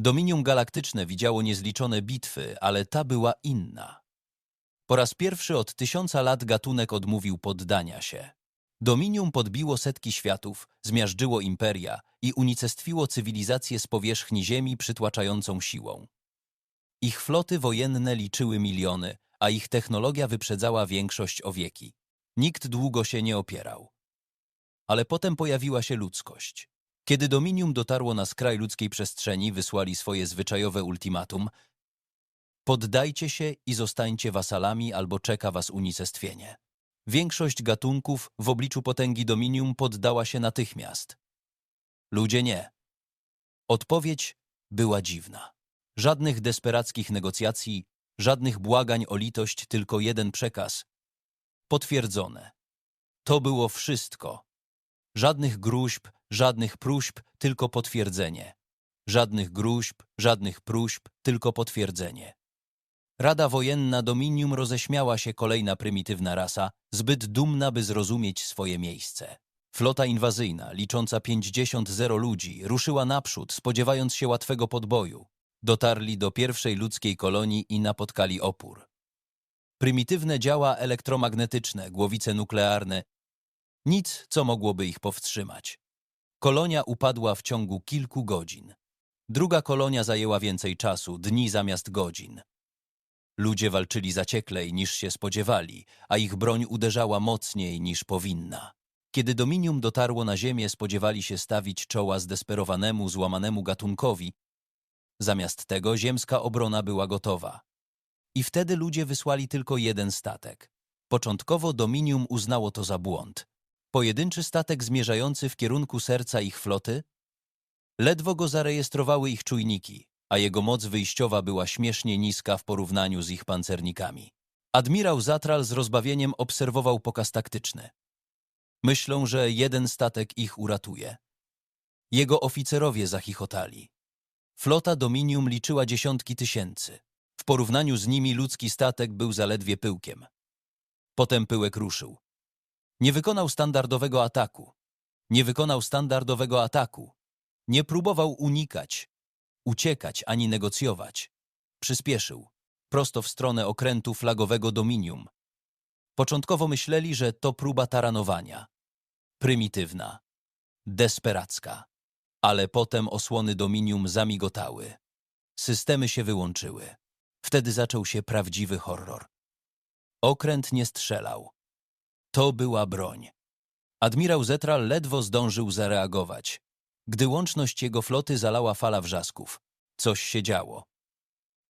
Dominium Galaktyczne widziało niezliczone bitwy, ale ta była inna. Po raz pierwszy od tysiąca lat gatunek odmówił poddania się. Dominium podbiło setki światów, zmiażdżyło imperia i unicestwiło cywilizację z powierzchni Ziemi przytłaczającą siłą. Ich floty wojenne liczyły miliony, a ich technologia wyprzedzała większość o wieki. Nikt długo się nie opierał. Ale potem pojawiła się ludzkość. Kiedy Dominium dotarło na skraj ludzkiej przestrzeni, wysłali swoje zwyczajowe ultimatum Poddajcie się i zostańcie wasalami, albo czeka was unicestwienie. Większość gatunków w obliczu potęgi Dominium poddała się natychmiast. Ludzie nie. Odpowiedź była dziwna. Żadnych desperackich negocjacji, żadnych błagań o litość, tylko jeden przekaz. Potwierdzone. To było wszystko. Żadnych gruźb, żadnych próśb, tylko potwierdzenie. Żadnych gruźb, żadnych próśb, tylko potwierdzenie. Rada wojenna Dominium roześmiała się kolejna prymitywna rasa, zbyt dumna, by zrozumieć swoje miejsce. Flota inwazyjna, licząca 50 zero ludzi, ruszyła naprzód, spodziewając się łatwego podboju. Dotarli do pierwszej ludzkiej kolonii i napotkali opór. Prymitywne działa elektromagnetyczne, głowice nuklearne, nic, co mogłoby ich powstrzymać. Kolonia upadła w ciągu kilku godzin. Druga kolonia zajęła więcej czasu, dni zamiast godzin. Ludzie walczyli zacieklej niż się spodziewali, a ich broń uderzała mocniej niż powinna. Kiedy Dominium dotarło na ziemię, spodziewali się stawić czoła zdesperowanemu, złamanemu gatunkowi. Zamiast tego ziemska obrona była gotowa. I wtedy ludzie wysłali tylko jeden statek. Początkowo Dominium uznało to za błąd. Pojedynczy statek zmierzający w kierunku serca ich floty? Ledwo go zarejestrowały ich czujniki, a jego moc wyjściowa była śmiesznie niska w porównaniu z ich pancernikami. Admirał Zatral z rozbawieniem obserwował pokaz taktyczny. Myślą, że jeden statek ich uratuje. Jego oficerowie zachichotali. Flota Dominium liczyła dziesiątki tysięcy. W porównaniu z nimi ludzki statek był zaledwie pyłkiem. Potem pyłek ruszył. Nie wykonał standardowego ataku. Nie wykonał standardowego ataku. Nie próbował unikać, uciekać ani negocjować. Przyspieszył, prosto w stronę okrętu flagowego Dominium. Początkowo myśleli, że to próba taranowania. Prymitywna, desperacka. Ale potem osłony Dominium zamigotały. Systemy się wyłączyły. Wtedy zaczął się prawdziwy horror. Okręt nie strzelał. To była broń. Admirał Zetral ledwo zdążył zareagować gdy łączność jego floty zalała fala wrzasków. Coś się działo.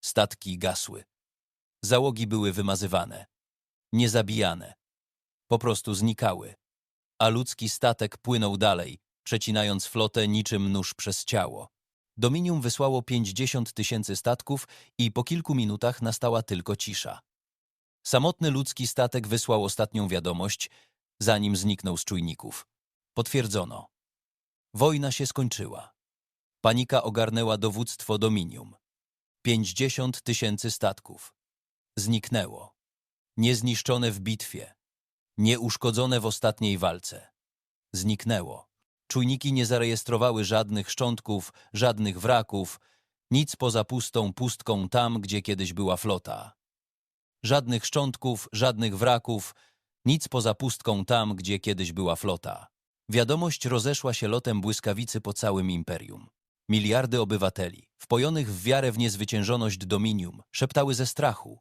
Statki gasły. Załogi były wymazywane. Niezabijane. Po prostu znikały. A ludzki statek płynął dalej, przecinając flotę niczym nóż przez ciało. Dominium wysłało 50 tysięcy statków i po kilku minutach nastała tylko cisza. Samotny ludzki statek wysłał ostatnią wiadomość, zanim zniknął z czujników. Potwierdzono. Wojna się skończyła. Panika ogarnęła dowództwo Dominium. Pięćdziesiąt tysięcy statków. Zniknęło. Niezniszczone w bitwie. Nieuszkodzone w ostatniej walce. Zniknęło. Czujniki nie zarejestrowały żadnych szczątków, żadnych wraków, nic poza pustą pustką tam, gdzie kiedyś była flota. Żadnych szczątków, żadnych wraków, nic poza pustką tam, gdzie kiedyś była flota. Wiadomość rozeszła się lotem błyskawicy po całym imperium. Miliardy obywateli, wpojonych w wiarę w niezwyciężoność dominium, szeptały ze strachu.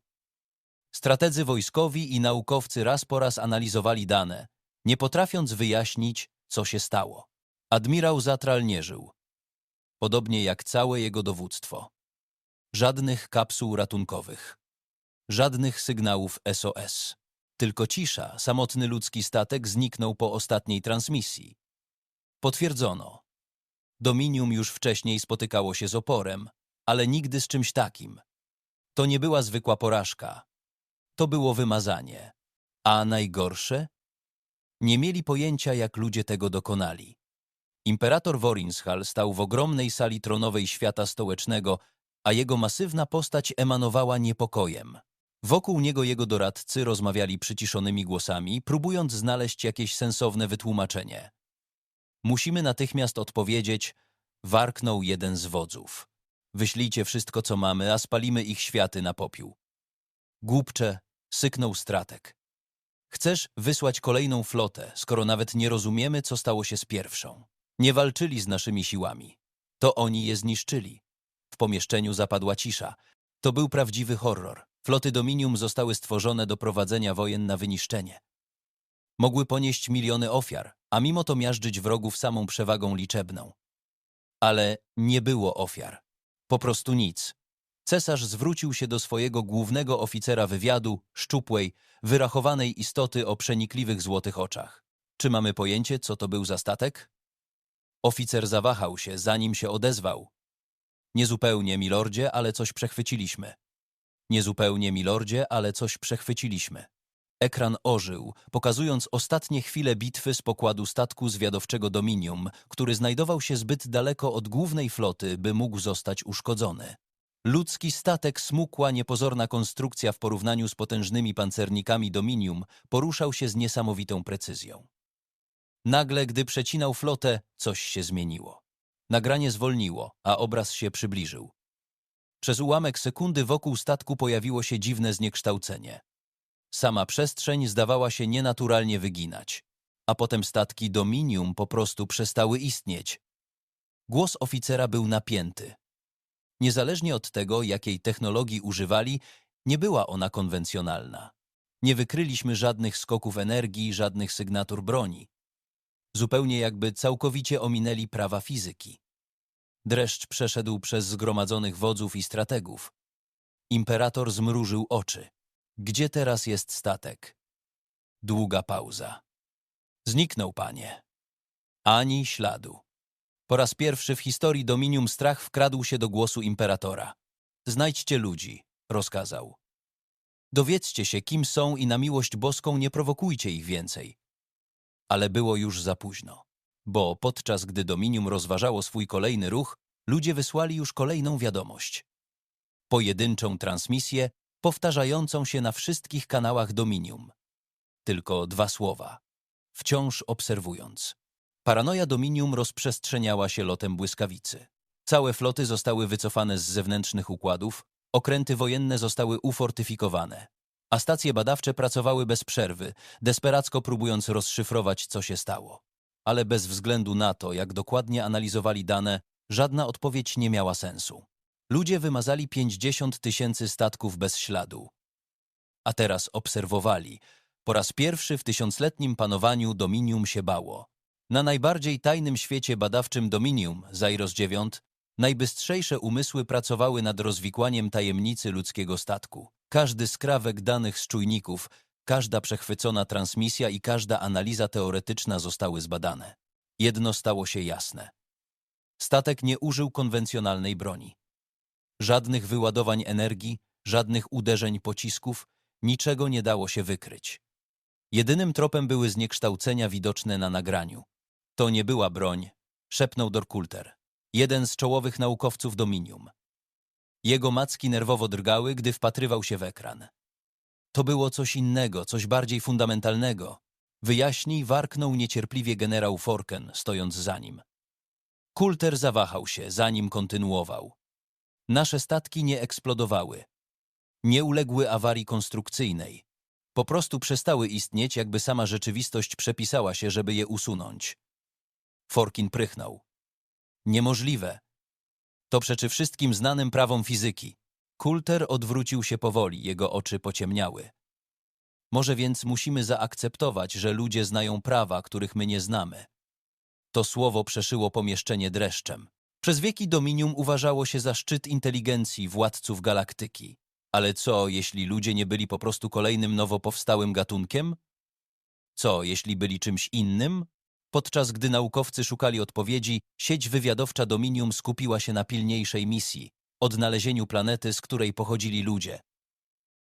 Strategzy wojskowi i naukowcy raz po raz analizowali dane, nie potrafiąc wyjaśnić, co się stało. Admirał Zatral nie żył. Podobnie jak całe jego dowództwo. Żadnych kapsuł ratunkowych. Żadnych sygnałów SOS. Tylko cisza, samotny ludzki statek zniknął po ostatniej transmisji. Potwierdzono. Dominium już wcześniej spotykało się z oporem, ale nigdy z czymś takim. To nie była zwykła porażka. To było wymazanie. A najgorsze? Nie mieli pojęcia, jak ludzie tego dokonali. Imperator Worinshal stał w ogromnej sali tronowej świata stołecznego, a jego masywna postać emanowała niepokojem. Wokół niego jego doradcy rozmawiali przyciszonymi głosami, próbując znaleźć jakieś sensowne wytłumaczenie. Musimy natychmiast odpowiedzieć, warknął jeden z wodzów. Wyślijcie wszystko, co mamy, a spalimy ich światy na popiół. Głupcze, syknął stratek. Chcesz wysłać kolejną flotę, skoro nawet nie rozumiemy, co stało się z pierwszą. Nie walczyli z naszymi siłami. To oni je zniszczyli. W pomieszczeniu zapadła cisza. To był prawdziwy horror. Floty Dominium zostały stworzone do prowadzenia wojen na wyniszczenie. Mogły ponieść miliony ofiar, a mimo to miażdżyć wrogów samą przewagą liczebną. Ale nie było ofiar. Po prostu nic. Cesarz zwrócił się do swojego głównego oficera wywiadu, szczupłej, wyrachowanej istoty o przenikliwych złotych oczach. Czy mamy pojęcie, co to był za statek? Oficer zawahał się, zanim się odezwał. Niezupełnie, milordzie, ale coś przechwyciliśmy. Niezupełnie, milordzie, ale coś przechwyciliśmy. Ekran ożył, pokazując ostatnie chwile bitwy z pokładu statku zwiadowczego Dominium, który znajdował się zbyt daleko od głównej floty, by mógł zostać uszkodzony. Ludzki statek smukła, niepozorna konstrukcja w porównaniu z potężnymi pancernikami Dominium poruszał się z niesamowitą precyzją. Nagle, gdy przecinał flotę, coś się zmieniło. Nagranie zwolniło, a obraz się przybliżył. Przez ułamek sekundy wokół statku pojawiło się dziwne zniekształcenie. Sama przestrzeń zdawała się nienaturalnie wyginać, a potem statki Dominium po prostu przestały istnieć. Głos oficera był napięty. Niezależnie od tego, jakiej technologii używali, nie była ona konwencjonalna. Nie wykryliśmy żadnych skoków energii, żadnych sygnatur broni. Zupełnie jakby całkowicie ominęli prawa fizyki. Dreszcz przeszedł przez zgromadzonych wodzów i strategów. Imperator zmrużył oczy. Gdzie teraz jest statek? Długa pauza. Zniknął, panie. Ani śladu. Po raz pierwszy w historii Dominium strach wkradł się do głosu imperatora. Znajdźcie ludzi, rozkazał. Dowiedzcie się, kim są i na miłość boską nie prowokujcie ich więcej. Ale było już za późno, bo podczas gdy Dominium rozważało swój kolejny ruch, ludzie wysłali już kolejną wiadomość. Pojedynczą transmisję powtarzającą się na wszystkich kanałach Dominium. Tylko dwa słowa. Wciąż obserwując. Paranoja Dominium rozprzestrzeniała się lotem błyskawicy. Całe floty zostały wycofane z zewnętrznych układów, okręty wojenne zostały ufortyfikowane, a stacje badawcze pracowały bez przerwy, desperacko próbując rozszyfrować, co się stało. Ale bez względu na to, jak dokładnie analizowali dane, żadna odpowiedź nie miała sensu. Ludzie wymazali 50 tysięcy statków bez śladu. A teraz obserwowali. Po raz pierwszy w tysiącletnim panowaniu Dominium się bało. Na najbardziej tajnym świecie badawczym Dominium, Zairos IX, najbystrzejsze umysły pracowały nad rozwikłaniem tajemnicy ludzkiego statku. Każdy skrawek danych z czujników, każda przechwycona transmisja i każda analiza teoretyczna zostały zbadane. Jedno stało się jasne. Statek nie użył konwencjonalnej broni. Żadnych wyładowań energii, żadnych uderzeń pocisków, niczego nie dało się wykryć. Jedynym tropem były zniekształcenia widoczne na nagraniu. To nie była broń, szepnął Dorkulter, jeden z czołowych naukowców Dominium. Jego macki nerwowo drgały, gdy wpatrywał się w ekran. To było coś innego, coś bardziej fundamentalnego. Wyjaśnij, warknął niecierpliwie generał Forken, stojąc za nim. Kulter zawahał się, zanim kontynuował. Nasze statki nie eksplodowały. Nie uległy awarii konstrukcyjnej. Po prostu przestały istnieć, jakby sama rzeczywistość przepisała się, żeby je usunąć. Forkin prychnął. Niemożliwe. To przeczy wszystkim znanym prawom fizyki. Kulter odwrócił się powoli, jego oczy pociemniały. Może więc musimy zaakceptować, że ludzie znają prawa, których my nie znamy. To słowo przeszyło pomieszczenie dreszczem. Przez wieki Dominium uważało się za szczyt inteligencji władców galaktyki. Ale co, jeśli ludzie nie byli po prostu kolejnym nowo powstałym gatunkiem? Co, jeśli byli czymś innym? Podczas gdy naukowcy szukali odpowiedzi, sieć wywiadowcza Dominium skupiła się na pilniejszej misji odnalezieniu planety, z której pochodzili ludzie.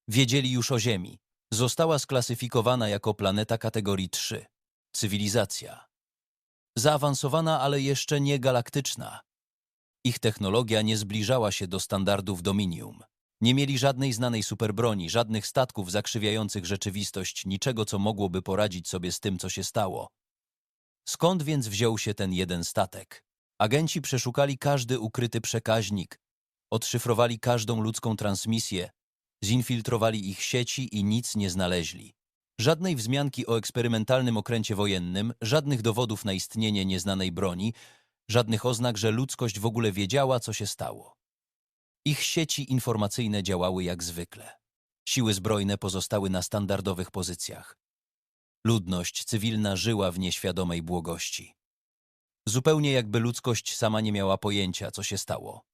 Wiedzieli już o Ziemi. Została sklasyfikowana jako planeta kategorii 3. Cywilizacja. Zaawansowana, ale jeszcze nie galaktyczna. Ich technologia nie zbliżała się do standardów Dominium. Nie mieli żadnej znanej superbroni, żadnych statków zakrzywiających rzeczywistość, niczego, co mogłoby poradzić sobie z tym, co się stało. Skąd więc wziął się ten jeden statek? Agenci przeszukali każdy ukryty przekaźnik, Odszyfrowali każdą ludzką transmisję, zinfiltrowali ich sieci i nic nie znaleźli. Żadnej wzmianki o eksperymentalnym okręcie wojennym, żadnych dowodów na istnienie nieznanej broni, żadnych oznak, że ludzkość w ogóle wiedziała, co się stało. Ich sieci informacyjne działały jak zwykle. Siły zbrojne pozostały na standardowych pozycjach. Ludność cywilna żyła w nieświadomej błogości. Zupełnie jakby ludzkość sama nie miała pojęcia, co się stało.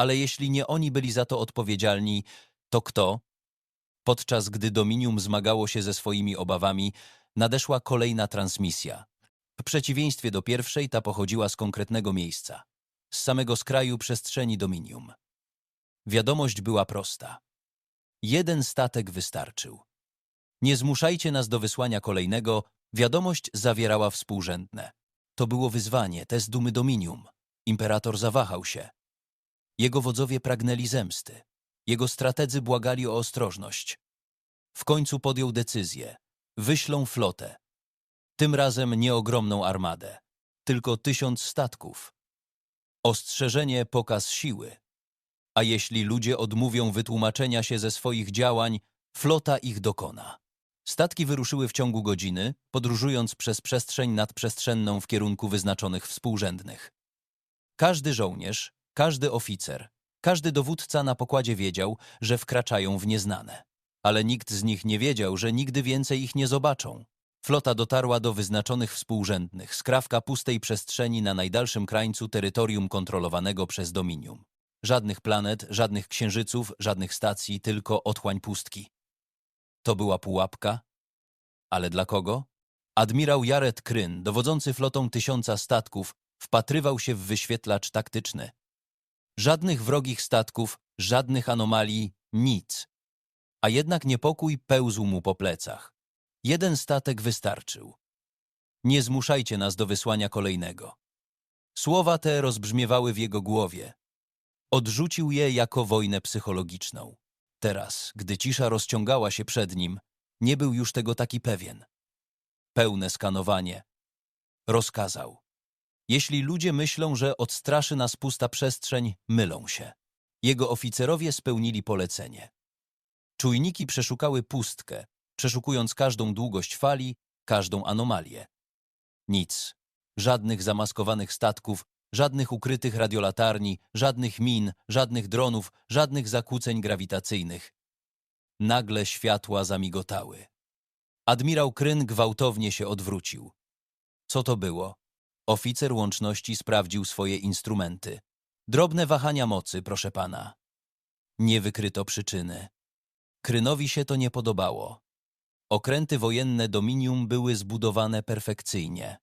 Ale jeśli nie oni byli za to odpowiedzialni, to kto? Podczas gdy Dominium zmagało się ze swoimi obawami, nadeszła kolejna transmisja. W przeciwieństwie do pierwszej, ta pochodziła z konkretnego miejsca, z samego skraju przestrzeni Dominium. Wiadomość była prosta. Jeden statek wystarczył. Nie zmuszajcie nas do wysłania kolejnego, wiadomość zawierała współrzędne. To było wyzwanie, test dumy Dominium. Imperator zawahał się. Jego wodzowie pragnęli zemsty. Jego strategzy błagali o ostrożność. W końcu podjął decyzję. Wyślą flotę. Tym razem nie ogromną armadę, tylko tysiąc statków. Ostrzeżenie pokaz siły. A jeśli ludzie odmówią wytłumaczenia się ze swoich działań, flota ich dokona. Statki wyruszyły w ciągu godziny, podróżując przez przestrzeń nadprzestrzenną w kierunku wyznaczonych współrzędnych. Każdy żołnierz, każdy oficer, każdy dowódca na pokładzie wiedział, że wkraczają w nieznane. Ale nikt z nich nie wiedział, że nigdy więcej ich nie zobaczą. Flota dotarła do wyznaczonych współrzędnych, skrawka pustej przestrzeni na najdalszym krańcu terytorium kontrolowanego przez Dominium. Żadnych planet, żadnych księżyców, żadnych stacji, tylko otchłań pustki. To była pułapka? Ale dla kogo? Admirał Jared Kryn, dowodzący flotą tysiąca statków, wpatrywał się w wyświetlacz taktyczny. Żadnych wrogich statków, żadnych anomalii, nic. A jednak niepokój pełzł mu po plecach. Jeden statek wystarczył. Nie zmuszajcie nas do wysłania kolejnego. Słowa te rozbrzmiewały w jego głowie. Odrzucił je jako wojnę psychologiczną. Teraz, gdy cisza rozciągała się przed nim, nie był już tego taki pewien. Pełne skanowanie. Rozkazał. Jeśli ludzie myślą, że odstraszy nas pusta przestrzeń, mylą się. Jego oficerowie spełnili polecenie. Czujniki przeszukały pustkę, przeszukując każdą długość fali, każdą anomalię. Nic. Żadnych zamaskowanych statków, żadnych ukrytych radiolatarni, żadnych min, żadnych dronów, żadnych zakłóceń grawitacyjnych. Nagle światła zamigotały. Admirał Kryn gwałtownie się odwrócił. Co to było? Oficer łączności sprawdził swoje instrumenty. Drobne wahania mocy, proszę pana. Nie wykryto przyczyny. Krynowi się to nie podobało. Okręty wojenne Dominium były zbudowane perfekcyjnie.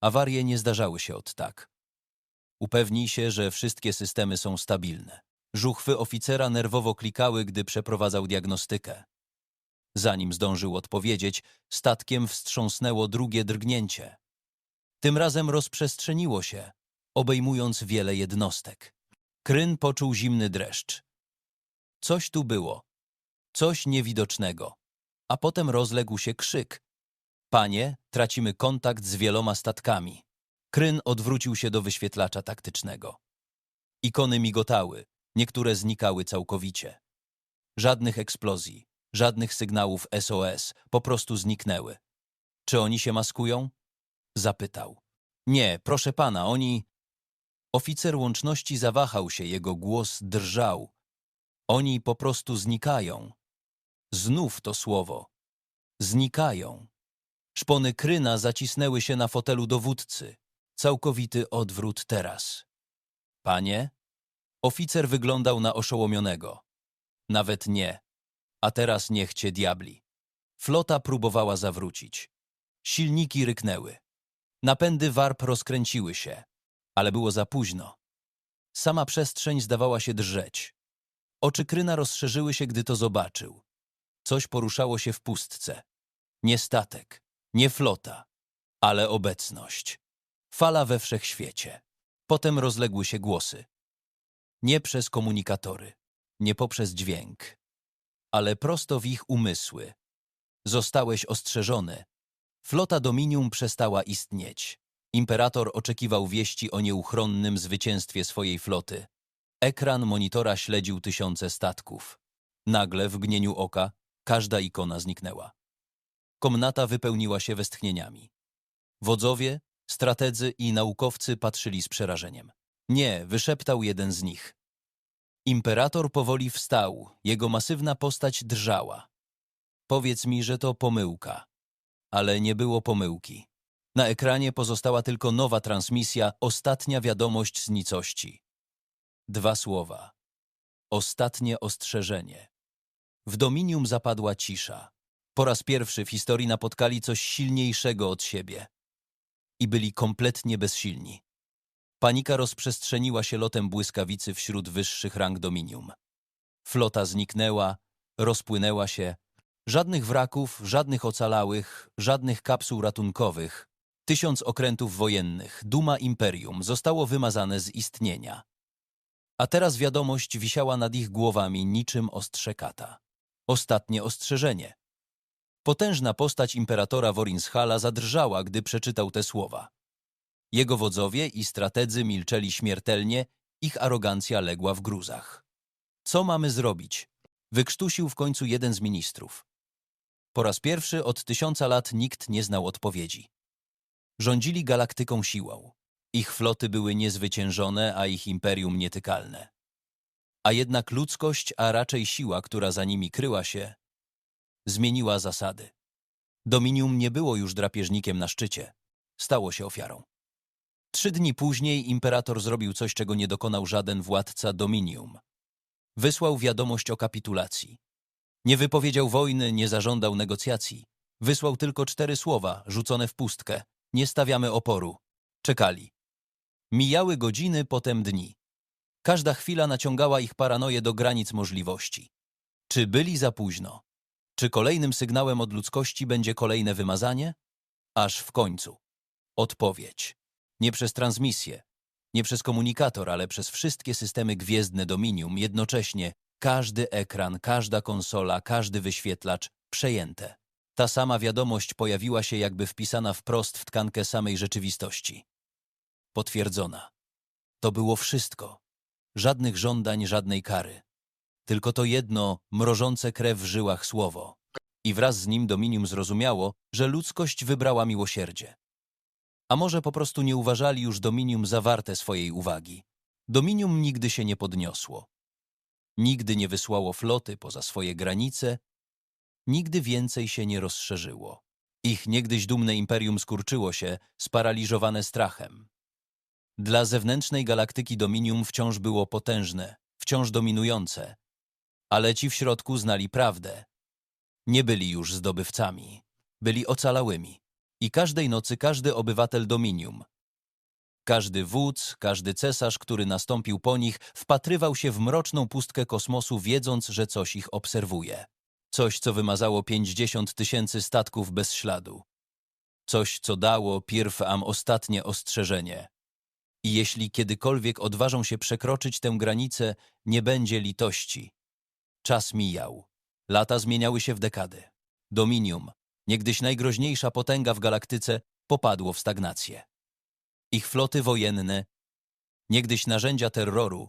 Awarie nie zdarzały się od tak. Upewnij się, że wszystkie systemy są stabilne. Żuchwy oficera nerwowo klikały, gdy przeprowadzał diagnostykę. Zanim zdążył odpowiedzieć, statkiem wstrząsnęło drugie drgnięcie. Tym razem rozprzestrzeniło się, obejmując wiele jednostek. Kryn poczuł zimny dreszcz. Coś tu było. Coś niewidocznego. A potem rozległ się krzyk. Panie, tracimy kontakt z wieloma statkami. Kryn odwrócił się do wyświetlacza taktycznego. Ikony migotały, niektóre znikały całkowicie. Żadnych eksplozji, żadnych sygnałów SOS, po prostu zniknęły. Czy oni się maskują? Zapytał. Nie, proszę pana, oni... Oficer łączności zawahał się, jego głos drżał. Oni po prostu znikają. Znów to słowo. Znikają. Szpony Kryna zacisnęły się na fotelu dowódcy. Całkowity odwrót teraz. Panie? Oficer wyglądał na oszołomionego. Nawet nie. A teraz niech cię diabli. Flota próbowała zawrócić. Silniki ryknęły. Napędy warp rozkręciły się, ale było za późno. Sama przestrzeń zdawała się drżeć. Oczy Kryna rozszerzyły się, gdy to zobaczył. Coś poruszało się w pustce. Nie statek, nie flota, ale obecność. Fala we wszechświecie. Potem rozległy się głosy. Nie przez komunikatory, nie poprzez dźwięk, ale prosto w ich umysły. Zostałeś ostrzeżony. Flota Dominium przestała istnieć. Imperator oczekiwał wieści o nieuchronnym zwycięstwie swojej floty. Ekran monitora śledził tysiące statków. Nagle, w mgnieniu oka, każda ikona zniknęła. Komnata wypełniła się westchnieniami. Wodzowie, strategzy i naukowcy patrzyli z przerażeniem. Nie, wyszeptał jeden z nich. Imperator powoli wstał, jego masywna postać drżała. Powiedz mi, że to pomyłka. Ale nie było pomyłki. Na ekranie pozostała tylko nowa transmisja, ostatnia wiadomość z nicości. Dwa słowa. Ostatnie ostrzeżenie. W Dominium zapadła cisza. Po raz pierwszy w historii napotkali coś silniejszego od siebie. I byli kompletnie bezsilni. Panika rozprzestrzeniła się lotem błyskawicy wśród wyższych rang Dominium. Flota zniknęła, rozpłynęła się. Żadnych wraków, żadnych ocalałych, żadnych kapsuł ratunkowych. Tysiąc okrętów wojennych, duma imperium, zostało wymazane z istnienia. A teraz wiadomość wisiała nad ich głowami niczym ostrze kata. Ostatnie ostrzeżenie. Potężna postać imperatora Worinschala zadrżała, gdy przeczytał te słowa. Jego wodzowie i strategzy milczeli śmiertelnie, ich arogancja legła w gruzach. Co mamy zrobić? Wykrztusił w końcu jeden z ministrów. Po raz pierwszy od tysiąca lat nikt nie znał odpowiedzi. Rządzili galaktyką siłą. Ich floty były niezwyciężone, a ich imperium nietykalne. A jednak ludzkość, a raczej siła, która za nimi kryła się, zmieniła zasady. Dominium nie było już drapieżnikiem na szczycie. Stało się ofiarą. Trzy dni później imperator zrobił coś, czego nie dokonał żaden władca Dominium. Wysłał wiadomość o kapitulacji. Nie wypowiedział wojny, nie zażądał negocjacji. Wysłał tylko cztery słowa, rzucone w pustkę. Nie stawiamy oporu. Czekali. Mijały godziny, potem dni. Każda chwila naciągała ich paranoję do granic możliwości. Czy byli za późno? Czy kolejnym sygnałem od ludzkości będzie kolejne wymazanie? Aż w końcu. Odpowiedź. Nie przez transmisję, nie przez komunikator, ale przez wszystkie systemy gwiezdne Dominium jednocześnie każdy ekran, każda konsola, każdy wyświetlacz przejęte. Ta sama wiadomość pojawiła się jakby wpisana wprost w tkankę samej rzeczywistości. Potwierdzona. To było wszystko. Żadnych żądań, żadnej kary. Tylko to jedno, mrożące krew w żyłach słowo. I wraz z nim Dominium zrozumiało, że ludzkość wybrała miłosierdzie. A może po prostu nie uważali już Dominium za warte swojej uwagi. Dominium nigdy się nie podniosło. Nigdy nie wysłało floty poza swoje granice, nigdy więcej się nie rozszerzyło. Ich niegdyś dumne imperium skurczyło się, sparaliżowane strachem. Dla zewnętrznej galaktyki Dominium wciąż było potężne, wciąż dominujące, ale ci w środku znali prawdę. Nie byli już zdobywcami, byli ocalałymi. I każdej nocy każdy obywatel Dominium, każdy wódz, każdy cesarz, który nastąpił po nich, wpatrywał się w mroczną pustkę kosmosu, wiedząc, że coś ich obserwuje. Coś, co wymazało pięćdziesiąt tysięcy statków bez śladu. Coś, co dało pierw am ostatnie ostrzeżenie. I jeśli kiedykolwiek odważą się przekroczyć tę granicę, nie będzie litości. Czas mijał. Lata zmieniały się w dekady. Dominium, niegdyś najgroźniejsza potęga w galaktyce, popadło w stagnację. Ich floty wojenne, niegdyś narzędzia terroru,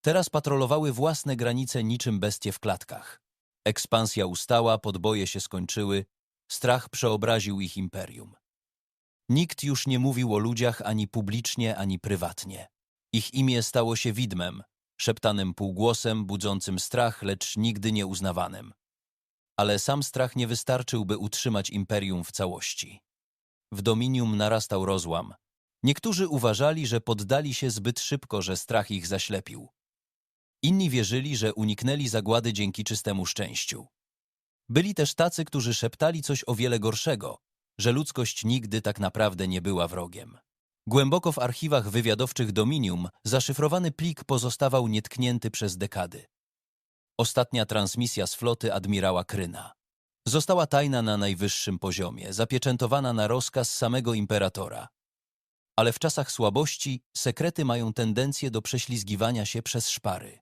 teraz patrolowały własne granice niczym bestie w klatkach. Ekspansja ustała, podboje się skończyły, strach przeobraził ich imperium. Nikt już nie mówił o ludziach ani publicznie, ani prywatnie. Ich imię stało się widmem, szeptanym półgłosem, budzącym strach, lecz nigdy nie uznawanym. Ale sam strach nie wystarczył, by utrzymać imperium w całości. W Dominium narastał rozłam. Niektórzy uważali, że poddali się zbyt szybko, że strach ich zaślepił. Inni wierzyli, że uniknęli zagłady dzięki czystemu szczęściu. Byli też tacy, którzy szeptali coś o wiele gorszego, że ludzkość nigdy tak naprawdę nie była wrogiem. Głęboko w archiwach wywiadowczych Dominium zaszyfrowany plik pozostawał nietknięty przez dekady. Ostatnia transmisja z floty admirała Kryna. Została tajna na najwyższym poziomie, zapieczętowana na rozkaz samego imperatora. Ale w czasach słabości sekrety mają tendencję do prześlizgiwania się przez szpary.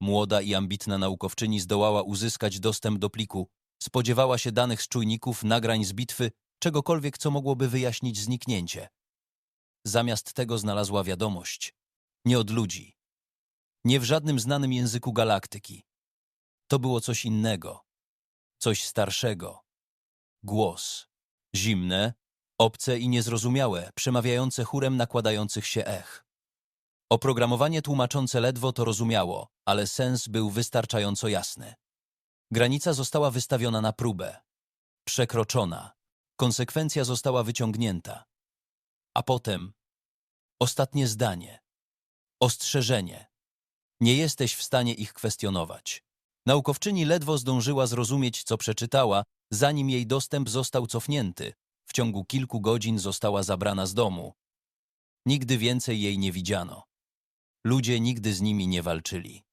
Młoda i ambitna naukowczyni zdołała uzyskać dostęp do pliku, spodziewała się danych z czujników, nagrań z bitwy, czegokolwiek, co mogłoby wyjaśnić zniknięcie. Zamiast tego znalazła wiadomość. Nie od ludzi. Nie w żadnym znanym języku galaktyki. To było coś innego. Coś starszego. Głos. Zimne, obce i niezrozumiałe, przemawiające chórem nakładających się ech. Oprogramowanie tłumaczące ledwo to rozumiało, ale sens był wystarczająco jasny. Granica została wystawiona na próbę. Przekroczona. Konsekwencja została wyciągnięta. A potem ostatnie zdanie. Ostrzeżenie. Nie jesteś w stanie ich kwestionować. Naukowczyni ledwo zdążyła zrozumieć, co przeczytała, zanim jej dostęp został cofnięty. W ciągu kilku godzin została zabrana z domu. Nigdy więcej jej nie widziano. Ludzie nigdy z nimi nie walczyli.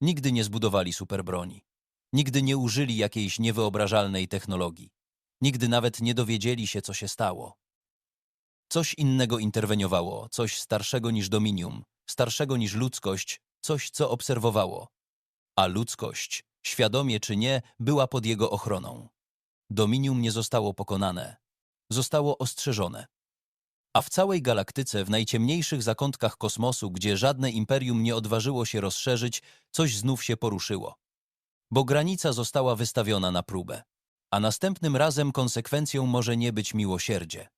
Nigdy nie zbudowali superbroni. Nigdy nie użyli jakiejś niewyobrażalnej technologii. Nigdy nawet nie dowiedzieli się, co się stało. Coś innego interweniowało, coś starszego niż dominium, starszego niż ludzkość, coś, co obserwowało. A ludzkość, świadomie czy nie, była pod jego ochroną. Dominium nie zostało pokonane, zostało ostrzeżone. A w całej galaktyce, w najciemniejszych zakątkach kosmosu, gdzie żadne imperium nie odważyło się rozszerzyć, coś znów się poruszyło. Bo granica została wystawiona na próbę. A następnym razem konsekwencją może nie być miłosierdzie.